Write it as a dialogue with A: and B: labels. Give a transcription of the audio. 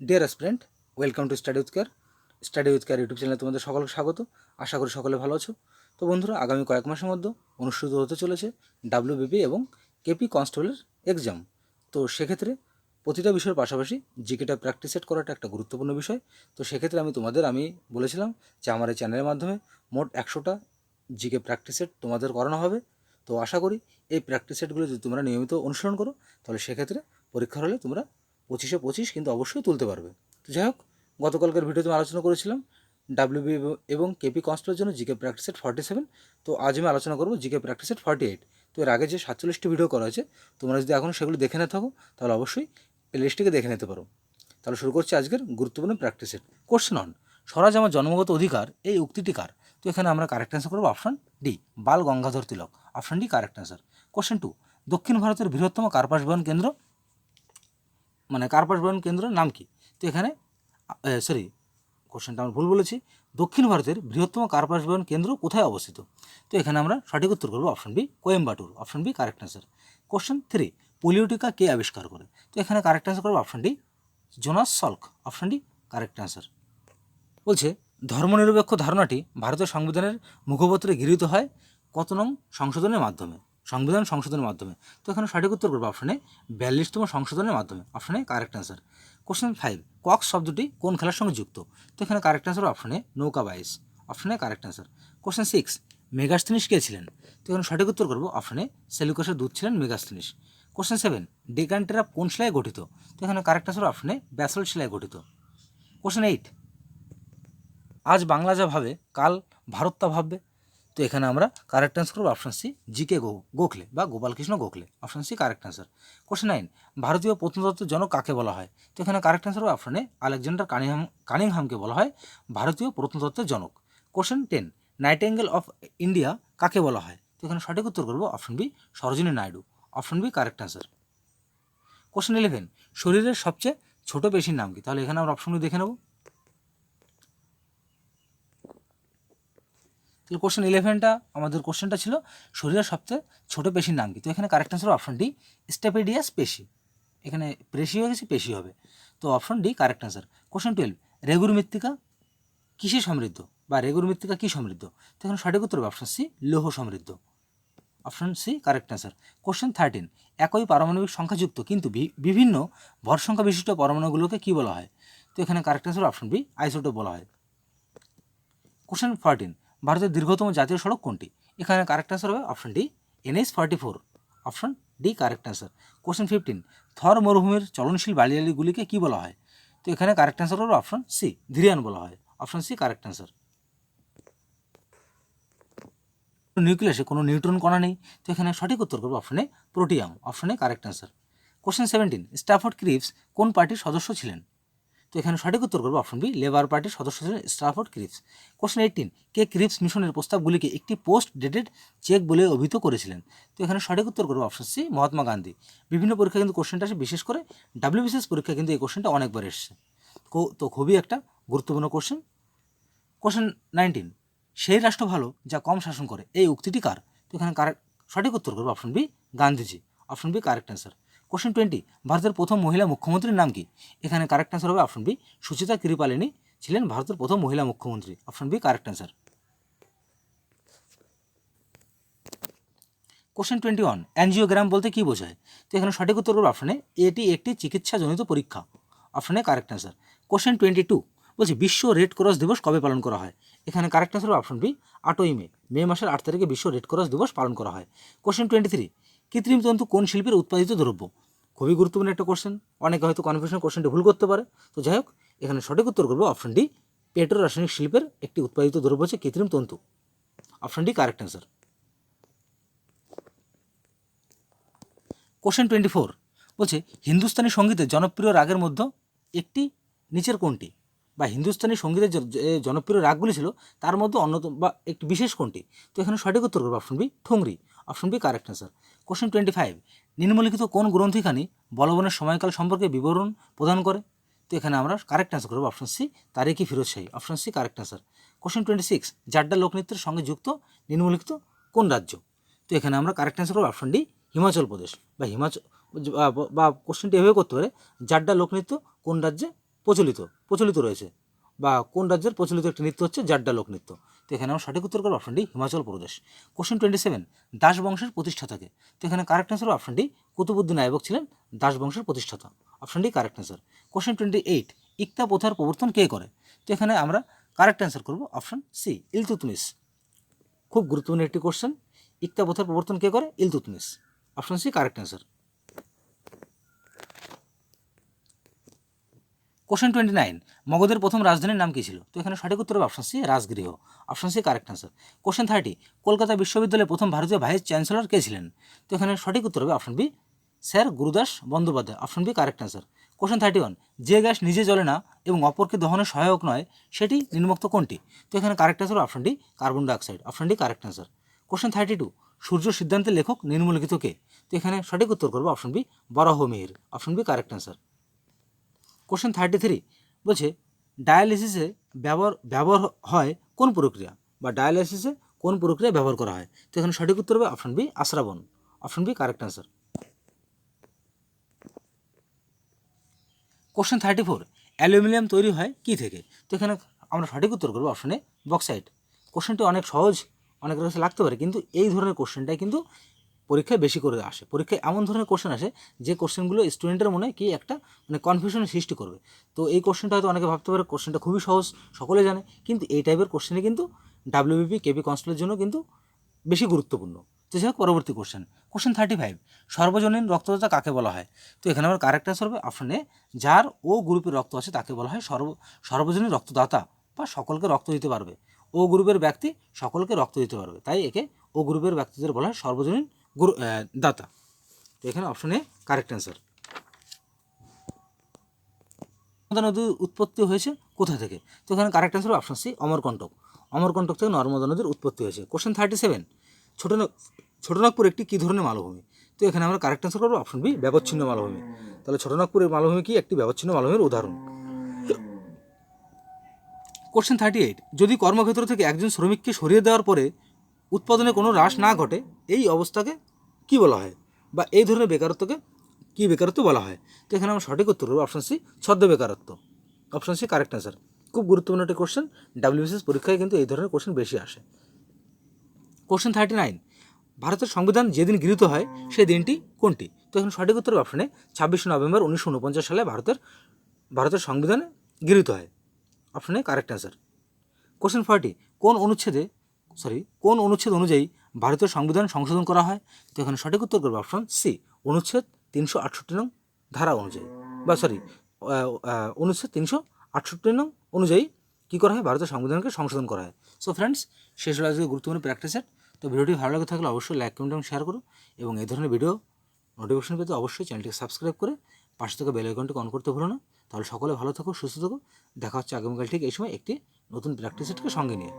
A: Dear student welcome to study with care study with care YouTube চ্যানেলে তোমাদের সকলকে স্বাগত। আশা করি সকলে ভালো আছো। তো বন্ধুরা, আগামী কয়েক মাসের মধ্যে অনুষ্ঠিত হতে চলেছে ডাব্লিউবিপি এবং কেপি কনস্টেবলের এক্সাম তো সেক্ষেত্রে প্রতিটা বিষয়ের পাশাপাশি জিকেটা প্র্যাকটিস সেট করাটা একটা গুরুত্বপূর্ণ বিষয়। তো সেক্ষেত্রে আমি তোমাদের, আমি বলেছিলাম যে আমার এই চ্যানেলের মাধ্যমে মোট একশোটা জিকে প্র্যাকটিস সেট তোমাদের করানো হবে। তো আশা করি এই প্র্যাকটিস সেটগুলো যদি তোমরা নিয়মিত অনুসরণ করো, তাহলে সেক্ষেত্রে পরীক্ষার হলে তোমরা পঁচিশে পঁচিশ কিন্তু অবশ্যই তুলতে পারবে। তো যাই হোক, গতকালকার ভিডিওতে আমি আলোচনা করেছিলাম ডাব্লিউবি এবং কেপি কনস্টেবলের জন্য GK practice set forty seven তো আজ আমি আলোচনা করব GK practice set forty eight তো এর আগে যে সাতচল্লিশটি ভিডিও করা হয়েছে, তোমরা যদি এখন সেগুলো দেখে না থাকো, তাহলে অবশ্যই প্লেলিস্টটিকে দেখে নিতে পারো। তাহলে শুরু করছি আজকের গুরুত্বপূর্ণ প্র্যাকটিস সেট কোশ্চেন অন স্বরাজ আমার জন্মগত অধিকার, এই উক্তিটি কার? তো এখানে আমরা কারেক্ট অ্যান্সার করব option D Bal Gangadhar Tilak. Option D correct answer question two দক্ষিণ ভারতের বৃহত্তম কার্পাস বহন কেন্দ্র মানে কার্পাস বহন কেন্দ্রের নাম কি? তো এখানে সরি কোশ্চেনটা আমরা ভুল বলেছি। দক্ষিণ ভারতের বৃহত্তম কার্পাস বহন কেন্দ্র কোথায় অবস্থিত? তো এখানে আমরা সঠিক উত্তর করব option B Coimbatore option B correct answer question three পোলিওটিকা কে আবিষ্কার করে? তো এখানে কারেক্ট অ্যান্সার করব option D Jonas Salk. Option D correct answer বলছে, ধর্মনিরপেক্ষ ধারণাটি ভারতের সংবিধানের মুখপত্রে গৃহীত হয় কত নং সংশোধনের মাধ্যমে? সংবিধান সংশোধনের মাধ্যমে। তো এখানে সঠিক উত্তর করব অপশনে বিয়াল্লিশতম সংশোধনের মাধ্যমে। অপশনে correct answer question five Cox শব্দটি কোন খেলার সঙ্গে যুক্ত? তো এখানে কারেক্ট অ্যান্সার অপশনে নৌকা বাইস অপশনে correct answer question six Megasthenes কে ছিলেন? তো এখানে সঠিক উত্তর করব অপশনে সেলুকাসের দুধ ছিলেন মেগাস্তিনিস কোশ্চেন সেভেন ডেকান্টেরা কোন শিলায় গঠিত? তো এখানে কারেক্ট অ্যান্সার অপশনে ব্যাসল শিলায় গঠিত। কোশ্চেন এইট আজ বাংলা যা ভাবে, কাল ভারত তা ভাববে। তো এখানে আমরা কারেক্ট অ্যান্সার করব অপশন সি জিকে গো গোখলে বা Gopalkrishna Gokhale. Option C correct answer question nine ভারতীয় প্রত্নতত্ত্বের জনক কাকে বলা হয়? তো এখানে কারেক্ট অ্যান্সার হবে অপশনে আলেকজান্ডার কানিংহাম, কানিংহামকে বলা হয় ভারতীয় প্রত্নতত্ত্বের জনক। Question ten nightingale of India কাকে বলা হয়? তো এখানে সঠিক উত্তর করব option B Sarojini Naidu. Option B correct answer question eleven শরীরের সবচেয়ে ছোট পেশির নাম কি? তাহলে এখানে আমরা অপশনগুলো দেখে নেব। তাহলে কোশ্চেন ইলেভেনটা আমাদের কোশ্চেনটা ছিল শরীরের সবচেয়ে ছোটো পেশির নাম কি? তো এখানে correct answer option D stapedius পেশি এখানে পেশি হয়ে গেছে পেশি হবে। তো option D correct answer question twelve regur মৃত্তিকা কিসে সমৃদ্ধ বা রেগুর মৃত্তিকা কী সমৃদ্ধ? তো এখানে সঠিক উত্তর হবে অপশন সি লৌহ সমৃদ্ধ। Option C correct answer question thirteen একই পারমাণবিক সংখ্যাযুক্ত কিন্তু বিভিন্ন ভর সংখ্যা বিশিষ্ট পরমাণুগুলোকে কী বলা হয়? তো এখানে correct answer option B isotope বলা হয়। কোশ্চেন ফোরটিন ভারতের দীর্ঘতম জাতীয় সড়ক কোনটি? এখানে কারেক্ট অ্যান্সার হবে option D NS forty four option D correct answer question fifteen Thar মরুভূমির চলনশীল বালিয়ালিগুলিকে কী বলা হয়? তো এখানে কারেক্ট অ্যান্সার হবে অপশন সি ধীরিয়ান বলা হয়। অপশন সি কারেক্ট অ্যান্সার নিউক্লিয়াসে কোনো নিউট্রন কণা নেই, তো এখানে সঠিক উত্তর করবে অপশনে প্রোটিয়াম অপশনে correct answer question seventeen Stafford Cripps কোন পার্টির সদস্য ছিলেন? তো এখানে সঠিক উত্তর করব অপশন বি লেবার পার্টির সদস্য ছিলেন স্টাফোর্ড ক্রিপস কোশ্চেন এইটিন কে ক্রিপস মিশনের প্রস্তাবগুলিকে একটি পোস্ট ডেটেড চেক বলে অভিহিত করেছিলেন? তো এখানে সঠিক উত্তর করব অপশন সি মহাত্মা গান্ধী। বিভিন্ন পরীক্ষা কিন্তু কোশ্চেনটা আসে, বিশেষ করে ডাব্লিউবিসিএস পরীক্ষা কিন্তু এই কোশ্চেনটা অনেকবার এসছে। তো খুবই একটা গুরুত্বপূর্ণ কোশ্চেন কোশ্চেন নাইনটিন সেই রাষ্ট্র ভালো যা কম শাসন করে, এই উক্তিটি কার? তো এখানে কারেক্ট সঠিক উত্তর করব option B Gandhiji. Option B correct answer question twenty ভারতের প্রথম মহিলা মুখ্যমন্ত্রীর নাম কি? এখানে কারেক্ট অ্যান্সার হবে অপশন বি সুচিতা কৃপালিনী ছিলেন ভারতের প্রথম মহিলা মুখ্যমন্ত্রী। Option B correct answer question twenty one angiogram বলতে কী বোঝায়? তো এখানে সঠিক উত্তর অপশনে এটি একটি চিকিৎসাজনিত পরীক্ষা। অপশনে correct answer question twenty two বলছি বিশ্ব রেড ক্রস দিবস কবে পালন করা হয়? এখানে কারেক্ট অ্যান্সার হবে অপশন বি আটই মে মে মাসের আট তারিখে বিশ্ব রেড ক্রস দিবস পালন করা হয়। কোশ্চেন টোয়েন্টি থ্রি কৃত্রিম তন্তু কোন শিল্পের উৎপাদিত দ্রব্য? খুবই গুরুত্বপূর্ণ একটা কোশ্চেন অনেকে হয়তো কনফিউশন কোশ্চেনটি ভুল করতে পারে। তো যাই হোক, এখানে সঠিক উত্তর করব অপশন ডি পেট্রো রাসায়নিক শিল্পের একটি উৎপাদিত দ্রব্য হচ্ছে কৃত্রিম তন্তু। Option D correct answer question twenty four বলছে, হিন্দুস্তানি সঙ্গীতের জনপ্রিয় রাগের মধ্যে একটি, নিচের কোনটি? বা হিন্দুস্তানি সঙ্গীতের জনপ্রিয় রাগগুলি ছিল, তার মধ্যে অন্যতম বা একটি বিশেষ কোনটি? তো এখানে সঠিক উত্তর করব option B thumri. Option B correct answer question twenty five নিম্নলিখিত কোন গ্রন্থিখানি বলবনের সময়কাল সম্পর্কে বিবরণ প্রদান করে? তো এখানে আমরা কারেক্ট অ্যান্সার করব option C Tarikhi Firoz Shahi. Option C correct answer question twenty six Jadda লোকনৃত্যের সঙ্গে যুক্ত নিম্নলিখিত কোন রাজ্য? তো এখানে আমরা কারেক্ট অ্যান্সার করব অপশন ডি হিমাচল প্রদেশ। বা হিমাচল, বা- কোশ্চেনটি এভাবে করতে পারে, জাড্ডা লোকনৃত্য কোন রাজ্যে প্রচলিত প্রচলিত রয়েছে? বা কোন রাজ্যের প্রচলিত একটি নৃত্য হচ্ছে জাড্ডা লোক নৃত্য তো এখানে আমার সঠিক উত্তর করব অপশনটি Himachal Pradesh. Question twenty seven Das বংশের প্রতিষ্ঠাতাকে। তো এখানে কারেক্ট অ্যান্সার অপশনটি কুতুবুদ্দিন আইবক ছিলেন দাস বংশের প্রতিষ্ঠাতা। অপশনটি correct answer question twenty eight ইকতা প্রথার প্রবর্তন কে করে? তো এখানে আমরা কারেক্ট অ্যান্সার করব অপশন সি ইলতুতমিস খুব গুরুত্বপূর্ণ একটি কোশ্চেন ইকতা প্রথার প্রবর্তন কে করে? Iltutmish option C correct answer question twenty nine মগধের প্রথম রাজধানীর নাম কী ছিল? তো এখানে সঠিক উত্তর হবে option C Rajgriha. Option C correct answer question thirty Kolkata বিশ্ববিদ্যালয়ের প্রথম ভারতীয় ভাইস চ্যান্সেলর কে ছিলেন? তো এখানে সঠিক উত্তর হবে option B sir Gurudas Bandyopadhyay. Option B correct answer question thirty one যে গ্যাস নিজে জ্বলে না এবং অপরকে দহনে সহায়ক নয়, সেটি নির্মুক্ত কোনটি? তো এখানে কারেক্ট অ্যান্সার অপশনটি carbon dioxide option D correct answer question thirty two সূর্য সিদ্ধান্তের লেখক নির্মলিখিত কে? তো এখানে সঠিক উত্তর করব option B Varaha Mihir option B correct answer question thirty three বলছে ডায়ালিসিসে ব্যবহার ব্যবহার হয় কোন প্রক্রিয়া? বা ডায়ালিসিসে কোন প্রক্রিয়া ব্যবহার করা হয়? তো এখানে সঠিক উত্তর হবে option B আশ্রাবণ। Option B correct answer question thirty four aluminium তৈরি হয় কী থেকে? তো এখানে আমরা সঠিক উত্তর করব অপশনে বক্সাইট কোশ্চেনটি অনেক সহজ, অনেকের কাছে লাগতে পারে, কিন্তু এই ধরনের কোশ্চেনটাই কিন্তু পরীক্ষায় বেশি করে আসে। পরীক্ষায় এমন ধরনের কোশ্চেন আসে যে কোশ্চেনগুলো স্টুডেন্টের মনে কি একটা মানে কনফিউশনের সৃষ্টি করবে। তো এই কোশ্চেনটা হয়তো অনেকে ভাবতে পারে কোশ্চেনটা খুবই সহজ, সকলে জানে। কিন্তু এই টাইপের কোশ্চেনে কিন্তু ডাব্লিউবিপি কেপি কনস্টেবলের জন্য কিন্তু বেশি গুরুত্বপূর্ণ। তো যাই হোক, পরবর্তী কোশ্চেন কোশ্চেন থার্টি ফাইভ সর্বজনীন রক্তদাতা কাকে বলা হয়? তো এখানে আমার কারেক্ট অ্যান্সার হবে অপশন যার ও গ্রুপের রক্ত আছে তাকে বলা হয় সর্ব, সর্বজনীন রক্তদাতা বা সকলকে রক্ত দিতে পারবে। ও গ্রুপের ব্যক্তি সকলকে রক্ত দিতে পারবে। তাই একে ও গ্রুপের ব্যক্তিদের বলা হয় সর্বজনীন গ্রু দাতা। তো এখানে অপশন কারেক্ট অ্যান্সার নর্মদা নদীর উৎপত্তি হয়েছে কোথা থেকে? তো এখানে correct answer option C Amarkantak Amarkantak থেকে নর্মদা নদীর উৎপত্তি হয়েছে। কোশ্চেন থার্টি সেভেন ছোটনাগ ছোটনাগপুর একটি কী ধরনের মালভূমি? তো এখানে আমরা কারেক্ট অ্যান্সার করব অপশন বি ব্যবচ্ছিন্ন মালভূমি। তাহলে ছোটনাগপুরের মালভূমি কি? একটি ব্যবচ্ছিন্ন মালভূমির উদাহরণ। কোশ্চেন থার্টি এইট যদি কর্মক্ষেত্র থেকে একজন শ্রমিককে সরিয়ে দেওয়ার পরে উৎপাদনে কোনো হ্রাস না ঘটে, এই অবস্থাকে কি বলা হয়? বা এই ধরনের বেকারত্বকে কি বেকারত্ব বলা হয়? তো এখানে আমার সঠিক উত্তর হবে অপশন সি ছদ্ম বেকারত্ব। অপশন সি কারেক্ট অ্যান্সার খুব গুরুত্বপূর্ণ একটি কোশ্চেন ডাব্লিউবিসিএস পরীক্ষায় কিন্তু এই ধরনের কোশ্চেন বেশি আসে। কোশ্চেন থার্টি নাইন ভারতের সংবিধান যেদিন গৃহীত হয়, সেই দিনটি কোনটি? তো এখন সঠিক উত্তর অপশনে ছাব্বিশে নভেম্বর উনিশশো উনপঞ্চাশ সালে ভারতের ভারতের সংবিধানে গৃহীত হয়। অপশনে কারেক্ট অ্যান্সার কোশ্চেন ফর্টি কোন অনুচ্ছেদে সরি কোন অনুচ্ছেদ অনুযায়ী ভারতীয় সংবিধান সংশোধন করা হয়। তো এখানে সঠিক উত্তর করবে অপশন সি অনুচ্ছেদ তিনশো আটষট্টি নং ধারা অনুযায়ী। বা সরি অনুচ্ছেদ তিনশো আটষট্টি নং অনুযায়ী কী করা হয়? ভারতের সংবিধানকে সংশোধন করা হয়। সো ফ্রেন্ডস শেষ হলো আজকে গুরুত্বপূর্ণ প্র্যাকটিস সেট তো ভিডিওটি ভালো লাগে থাকলে অবশ্যই লাইক কমেন্ট এবং শেয়ার করো। এবং এই ধরনের ভিডিও নোটিফিকেশন পেতে অবশ্যই চ্যানেলটিকে সাবস্ক্রাইব করে পাশে থেকে বেল আইকনটিকে অন করতে ভুলো না। তাহলে সকলে ভালো থাকো, সুস্থ থাকো। দেখা হচ্ছে আগামীকাল ঠিক এই সময় একটি নতুন প্র্যাকটিসেটকে সঙ্গে নিয়ে।